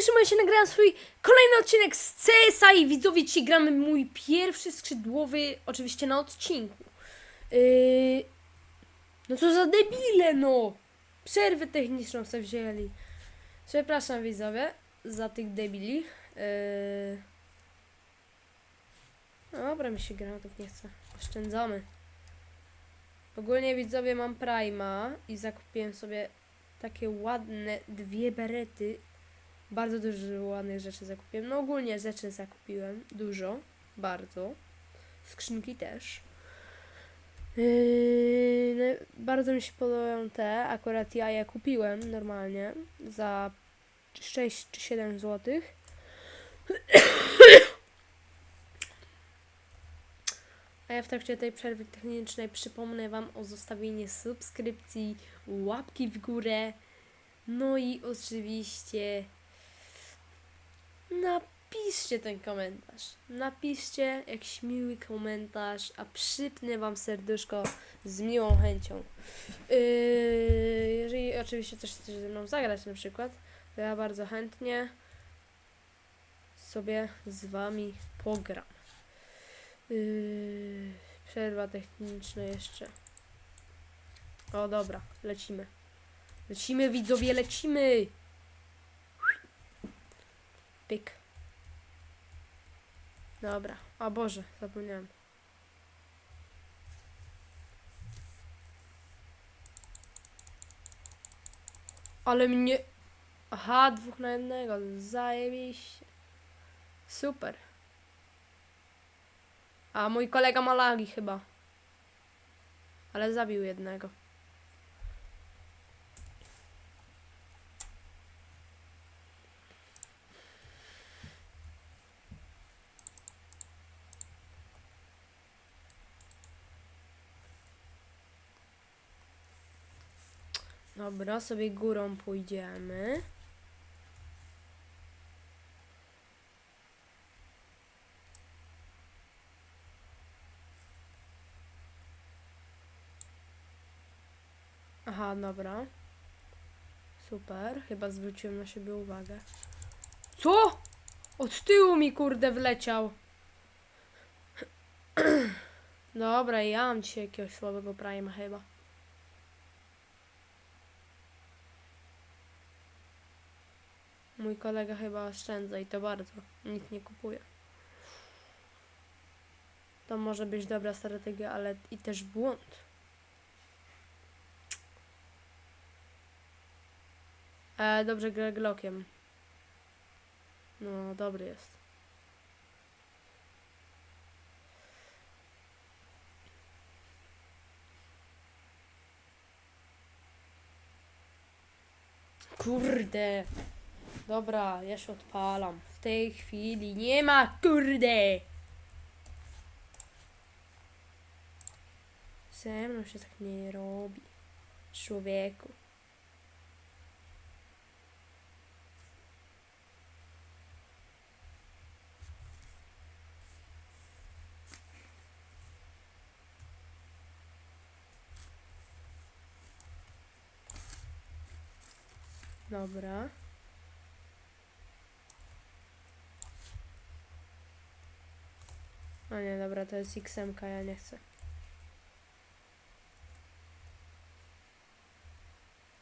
dzisiejszym momencie nagrałem swój kolejny odcinek z CSA i widzowie ci gramy mój pierwszy skrzydłowy, oczywiście na odcinku. Yy... No co za debile, no! Przerwę techniczną sobie wzięli. Przepraszam widzowie za tych debili. Yy... No Dobra, mi się granatów nie chce. Oszczędzamy. Ogólnie widzowie mam Prima i zakupiłem sobie takie ładne dwie berety. Bardzo dużo ładnych rzeczy zakupiłem. No ogólnie rzeczy zakupiłem. Dużo. Bardzo. Skrzynki też. Yy, no, bardzo mi się podobają te. Akurat ja je kupiłem normalnie za 6 czy 7 złotych. A ja w trakcie tej przerwy technicznej przypomnę Wam o zostawieniu subskrypcji, łapki w górę, no i oczywiście napiszcie ten komentarz. Napiszcie jakiś miły komentarz, a przypnę Wam serduszko z miłą chęcią. Yy, jeżeli oczywiście coś chcecie ze mną zagrać na przykład, to ja bardzo chętnie sobie z Wami pogram. Yy, przerwa techniczna jeszcze. O dobra, lecimy. Lecimy widzowie, lecimy! Pyk. Dobra. O Boże, zapomniałem. Ale mnie... Aha, dwóch na jednego. Zajebiście. Super. A mój kolega ma lagi chyba. Ale zabił jednego. Dobra, sobie górą pójdziemy. Aha, dobra. Super, chyba zwróciłem na siebie uwagę. Co? Od tyłu mi kurde wleciał. Dobra, ja mam dzisiaj jakiegoś słabego prima chyba. Mój kolega chyba oszczędza i to bardzo. Nic nie kupuje. To może być dobra strategia, ale i też błąd. E, dobrze gra Glockiem. No, dobry jest. Kurde. Dobra, ja się odpalam. W tej chwili nie ma, kurde. Ze mną się tak nie robi. Człowieku. Dobra. A nie, dobra, to jest XMK, ja nie chcę.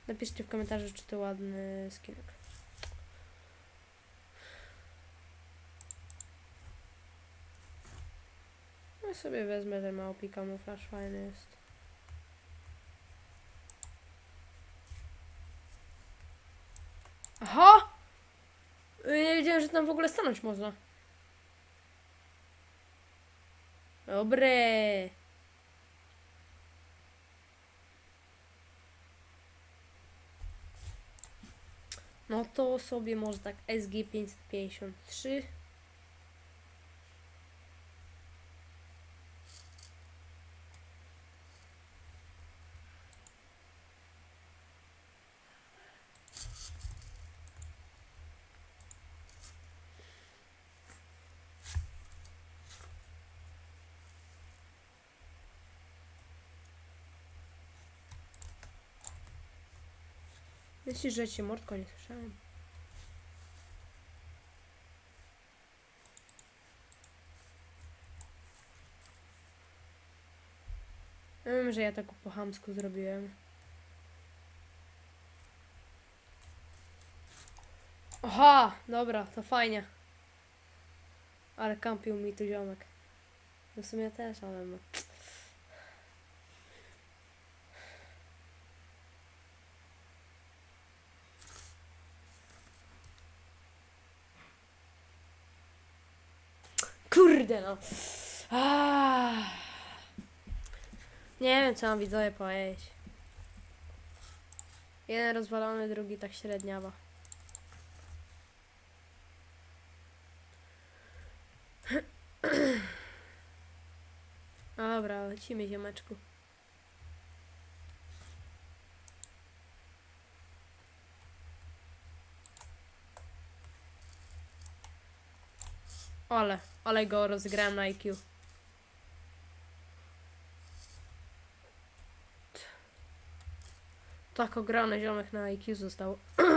Napiszcie w komentarzu, czy to ładny skinek. No sobie wezmę ten małpi kamuflaż, fajny jest. Aha! Y, Nie wiedziałem, że tam w ogóle stanąć można. Dobre. No to sobie może tak SG553 Jeśli że cię mordko nie słyszałem. Ja wiem, że ja tak po hamsku zrobiłem. Aha, dobra, to fajnie. Ale kampił mi tu ziomek. No w sumie też, ale no. Kurde no. Ah. Nie wiem, co mam widzowie powiedzieć. Jeden rozwalony, drugi tak średniawa. Dobra, lecimy ziomeczku. Ale, ale go rozgrałem na IQ. Tak ograny ziomek na IQ został.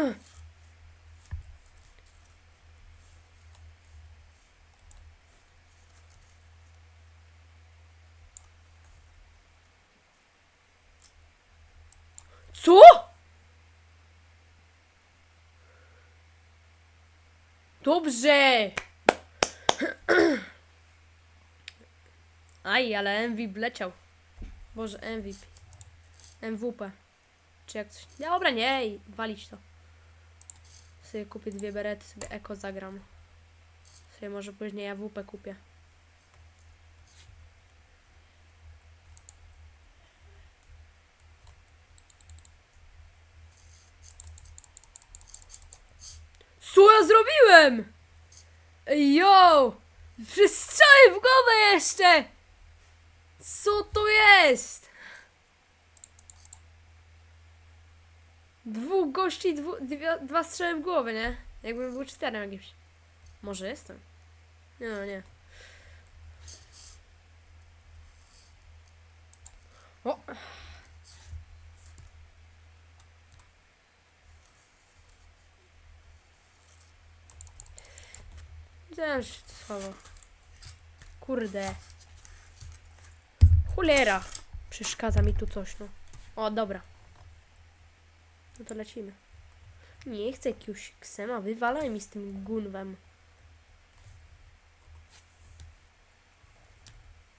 Co? Dobrze! Aj, ale MVP leciał. Boże, MVP. MVP. Czy jak coś. Dobra, nie, walić to. Sobie kupię dwie berety, sobie eko zagram. Sobie może później AWP kupię. Co ja zrobiłem? Yo! Przestrzały w głowę jeszcze! Co to jest? Dwóch gości, dwu, dwie, dwa strzały w głowę, nie? Jakbym był czterem jakimś. Może jestem? Nie no, nie. O! Widziałem, się to schowa. Kurde. Cholera. Przeszkadza mi tu coś, no. O, dobra. No to lecimy. Nie chcę jakiegoś ksema, wywalaj mi z tym gunwem.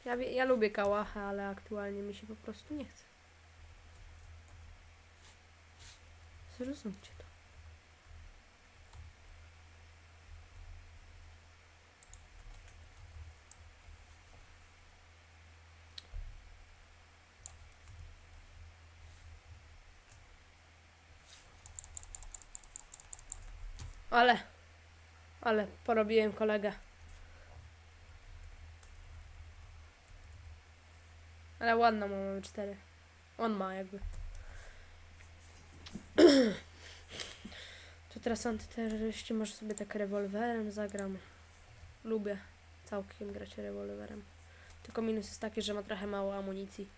Ja, ja lubię kałachę, ale aktualnie mi się po prostu nie chce. Zrozumcie to. Ale, ale porobiłem kolegę. Ale ładna ma, mamy. On ma jakby. To teraz antyterroryści, może sobie tak rewolwerem zagram. Lubię całkiem grać rewolwerem. Tylko minus jest taki, że ma trochę mało amunicji.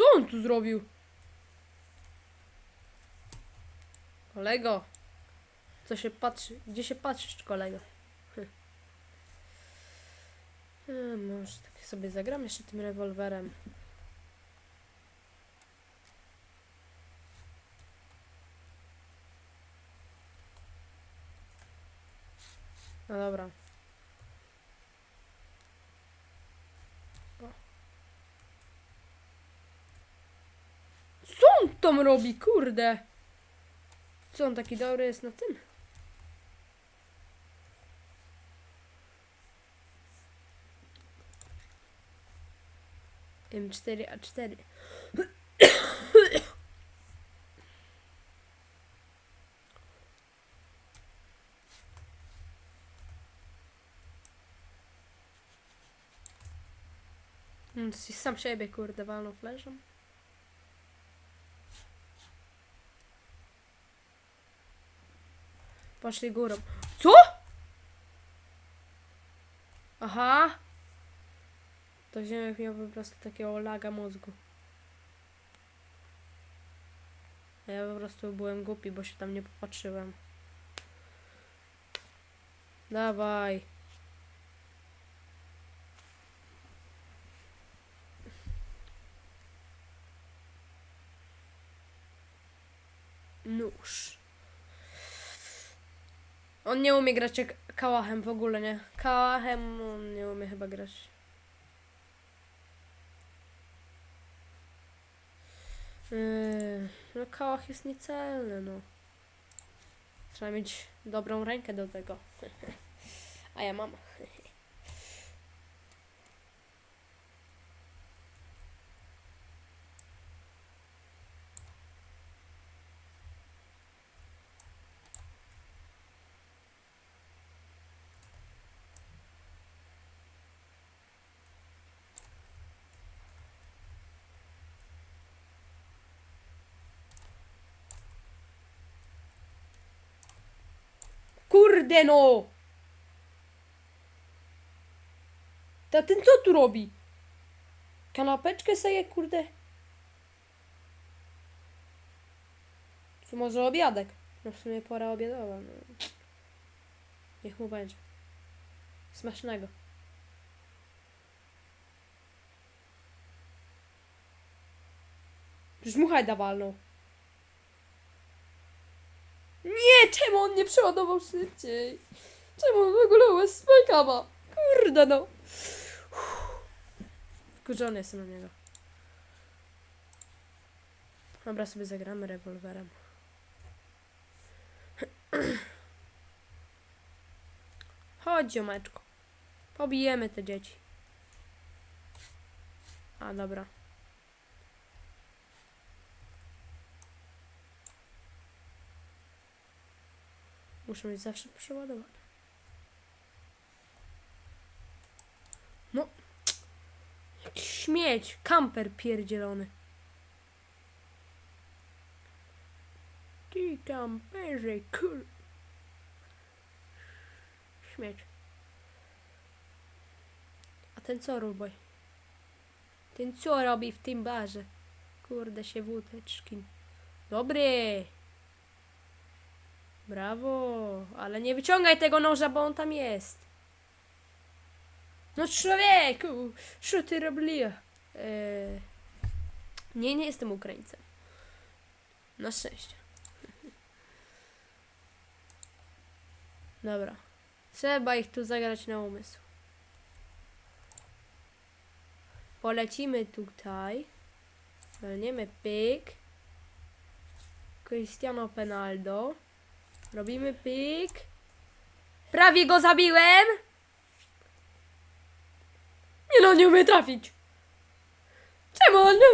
Co on tu zrobił? Kolego. Co się patrzy? Gdzie się patrzysz, kolego? Hm. E, może tak sobie zagram jeszcze tym rewolwerem. No dobra. Tam robi, kurde? Co on taki dobry jest na tym? M4A4. Mm, Sam siebie kurde walną. Poszli górą. Co? Aha. To ziemek miał po prostu takiego laga mózgu. A ja po prostu byłem głupi, bo się tam nie popatrzyłem. Dawaj. On nie umie grać jak kałachem w ogóle, nie? Kałachem on nie umie chyba grać. Yy, no kałach jest niecelny, no. Trzeba mieć dobrą rękę do tego. A ja mam. Kurde no! To ten co tu robi? Kanapeczkę sobie, kurde. Czy może obiadek? No w sumie pora obiadowa. No. Niech mu będzie. Smacznego. Przecież mu. Nie, czemu on nie przeładował szybciej? Czemu on w ogóle USBK ma? Kurde no. Wkurzony jestem na niego. Dobra, sobie zagramy rewolwerem. Chodź, ziomeczko. Pobijemy te dzieci. A, dobra. Muszę mieć zawsze przeładowane. No. Śmieć. Kamper pierdzielony. Ty kamperze, kur... Śmieć. A ten co robi? Ten co robi w tym barze? Kurde się wódeczki. Dobry. Brawo, ale nie wyciągaj tego noża, bo on tam jest. No człowieku, co ty? Eee, nie, nie jestem Ukraińcem. Na szczęście. Dobra. Trzeba ich tu zagrać na umysł. Polecimy tutaj. Walniemy pyk. Cristiano Penaldo. Robimy pik. Prawie go zabiłem. Nie no, nie umie trafić. Czemu on nie...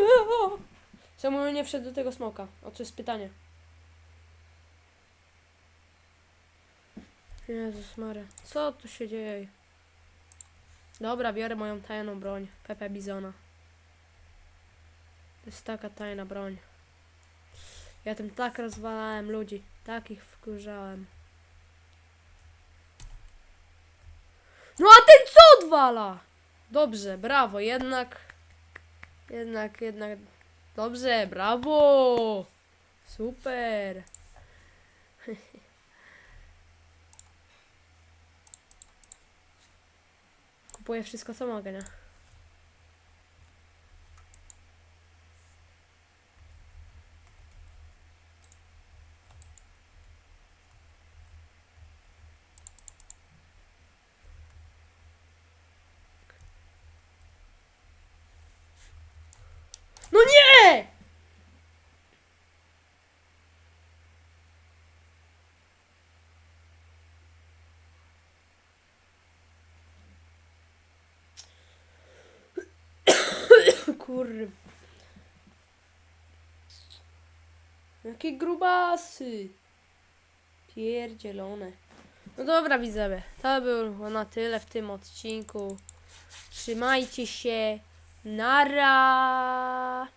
Czemu on nie wszedł do tego smoka? O co jest pytanie? Jezus Maria. Co tu się dzieje? Dobra, biorę moją tajną broń. Pepe Bizona. To jest taka tajna broń. Ja tym tak rozwalałem ludzi. Tak ich wkurzałem. No a ten co odwala? Dobrze, brawo, jednak. Jednak, jednak. Dobrze, brawo! Super! Kupuję wszystko co mogę, nie? No nie! Kurwa. Jakie grubasy. Pierdzielone. No dobra widzowie, to było na tyle w tym odcinku. Trzymajcie się. Nara.